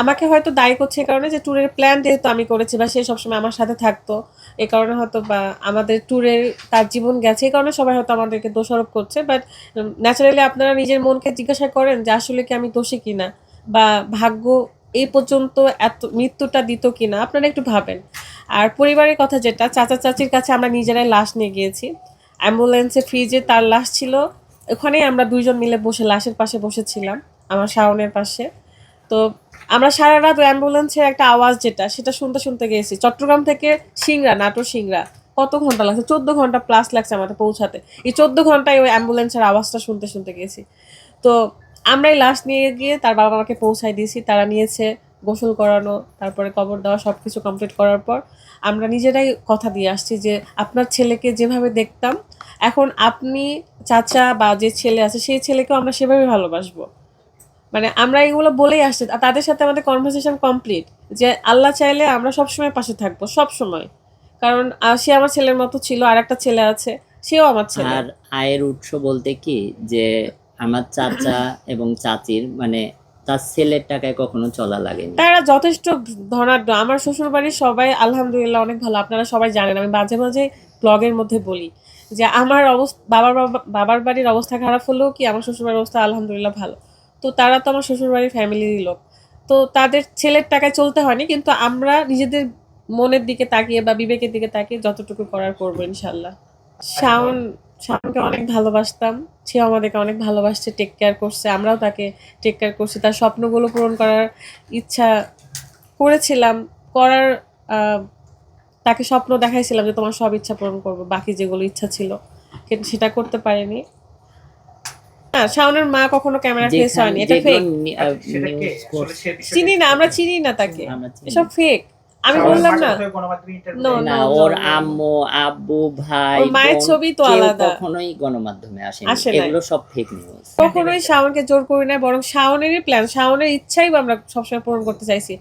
আমাকে হয়তো দায়ী করছে এই কারণে যে ট্যুরের প্ল্যান যেহেতু আমি করেছি বা সে সবসময় আমার সাথে থাকতো এই কারণে হয়তো বা আমাদের ট্যুরের তার জীবন গেছে, এই কারণে সবাই হয়তো আমাদেরকে দোষারোপ করছে বাট ন্যাচারালি আপনারা নিজের মনকে জিজ্ঞাসা করেন যে আসলে কি আমি দোষী কিনা বা ভাগ্য এই পর্যন্ত এত মৃত্যুটা দিত কিনা, আপনারা একটু ভাবেন। আর পরিবারের কথা যেটা, চাচা চাচির কাছে আমরা নিজেরাই লাশ নিয়ে গিয়েছি অ্যাম্বুলেন্সে ফ্রিজে তার লাশ ছিল, ওখানেই আমরা দুইজন মিলে বসে লাশের পাশে বসেছিলাম, আমার শাওনের পাশে। তো আমরা সারা রাত অ্যাম্বুলেন্সের একটা আওয়াজ যেটা, সেটা শুনতে শুনতে গেছি। চট্টগ্রাম থেকে সিংড়া, নাটোর সিংড়া, কত ঘণ্টা লাগছে? চোদ্দ ঘণ্টা প্লাস লাগছে আমাদের পৌঁছাতে। এই চোদ্দ ঘন্টায় ওই অ্যাম্বুলেন্সের আওয়াজটা শুনতে শুনতে গেছি। তো আমরাই লাশ নিয়ে গিয়ে তার বাবা মাকে পৌঁছায় দিয়েছি। তারা নিয়েছে গোসল করানো, তারপরে কবর দেওয়া সব কিছু কমপ্লিট করার পর আমরা নিজেরাই কথা দিয়ে আসছি যে, আপনার ছেলেকে যেভাবে দেখতাম, এখন আপনি চাচা বা যে ছেলে আছে, সেই ছেলেকেও আমরা সেভাবে ভালোবাসবো। মানে আমরা এগুলো বলেই আসছি আর তাদের সাথে আমাদের কনভারসেশন কমপ্লিট যে আল্লাহ চাইলে আমরা সবসময় পাশে থাকব সব সময় কারণ সে আমার ছেলের মতো ছিল আর একটা ছেলে আছে সেও আমার ছেলে। আর আয়ের উৎস বলতে কি যে আমার চাচা এবং চাচির মানে তার ছেলের টাকায় কখনো চলা লাগেনি। তারা যথেষ্ট ধনাঢ্য। আমার শ্বশুর বাড়ির সবাই আলহামদুলিল্লাহ অনেক ভালো। আপনারা সবাই জানেন আমি মাঝে মাঝে ব্লগের মধ্যে বলি যে আমার অবস্থা বাবার বাবার বাড়ির অবস্থা খারাপ হলেও কি আমার শ্বশুর বাড়ির অবস্থা আলহামদুলিল্লাহ ভালো। তো তারা তো আমার শ্বশুর বাড়ির ফ্যামিলির লোক। তো তাদের ছেলের টাকায় চলতে হয়নি, কিন্তু আমরা নিজেদের মনের দিকে তাকিয়ে বা বিবেকের দিকে তাকিয়ে যতটুকু করার করব ইনশাল্লাহ শাওন, শাওনকে অনেক ভালোবাসতাম সে আমাদেরকে অনেক ভালোবাসছে টেক কেয়ার করছে, আমরাও তাকে টেক কেয়ার করছি। তার স্বপ্নগুলো পূরণ করার ইচ্ছা করেছিলাম, করার তাকে স্বপ্ন দেখাইছিলাম যে তোমার সব ইচ্ছা পূরণ করব, বাকি যেগুলো ইচ্ছা ছিল, কিন্তু সেটা করতে পারিনি। না শাওনের মা কখনো ক্যামেরা ফেস হয়নি এটা ফেক চিনি না আমরা চিনি না তাকে। এসব ফেক আমি বললাম না। ওর. আম্মু আব্বু ভাই মায়ের ছবি তো আলাদা। কখনোই গণমাধ্যমে আসে আসে এগুলো সব ফেক নিউজ কখনোই শাওনকে জোর করি না বরং শাওনেরই প্ল্যান শাওনের ইচ্ছাই আমরা সবসময় পূরণ করতে চাইছি।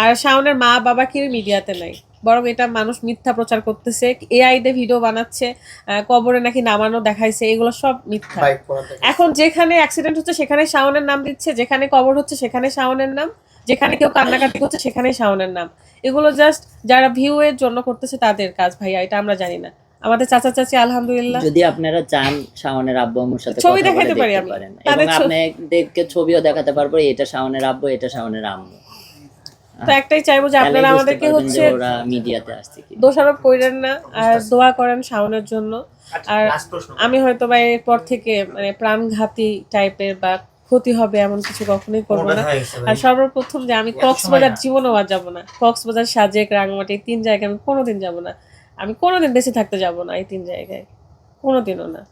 আর শাওনের মা বাবা কেউ মিডিয়াতে নাই। বরং এটা মানুষ মিথ্যা প্রচার করতেছে এআই দিয়ে ভিডিও বানাচ্ছে কবরে নাকি নামানো দেখাইছে এগুলো সব মিথ্যা। এখন যেখানে অ্যাক্সিডেন্ট হচ্ছে সেখানে শাওনের নাম দিচ্ছে যেখানে কবর হচ্ছে সেখানে শাওনের নাম যেখানে কেউ কান্নাকাটি করছে সেখানে শাওনের নাম। এগুলো জাস্ট যারা ভিউ এর জন্য করতেছে তাদের কাজ ভাইয়া এটা আমরা জানি না। আমাদের চাচা চাচি আলহামদুলিল্লাহ। যদি আপনারা চান শাওনের আব্বু আম্মুর সাথে ছবি দেখাতে পারি তাদের ছবি- আপনাদেরকে ছবিও দেখাতে পারব এটা শাওনের আব্বু এটা শাওনের আম্মু। তো একটাই চাইব যে আপনারা আমাদেরকে হচ্ছে মিডিয়াতে আসছে দোষারোপ করেন না আর দোয়া করেন শাওনের জন্য। আচ্ছা, আর আমি হয়তো বা এরপর থেকে মানে প্রাণঘাতী টাইপের বা ক্ষতি হবে এমন কিছু কখনোই করব না? আর সর্বপ্রথম যে আমি কক্সবাজার জীবনেও আর যাব না। কক্সবাজার সাজেক রাঙামাটি তিন জায়গায় আমি কোনোদিন যাব না। আমি কোনোদিন বেঁচে থাকতে যাব না এই তিন জায়গায়। কোনোদিনও না।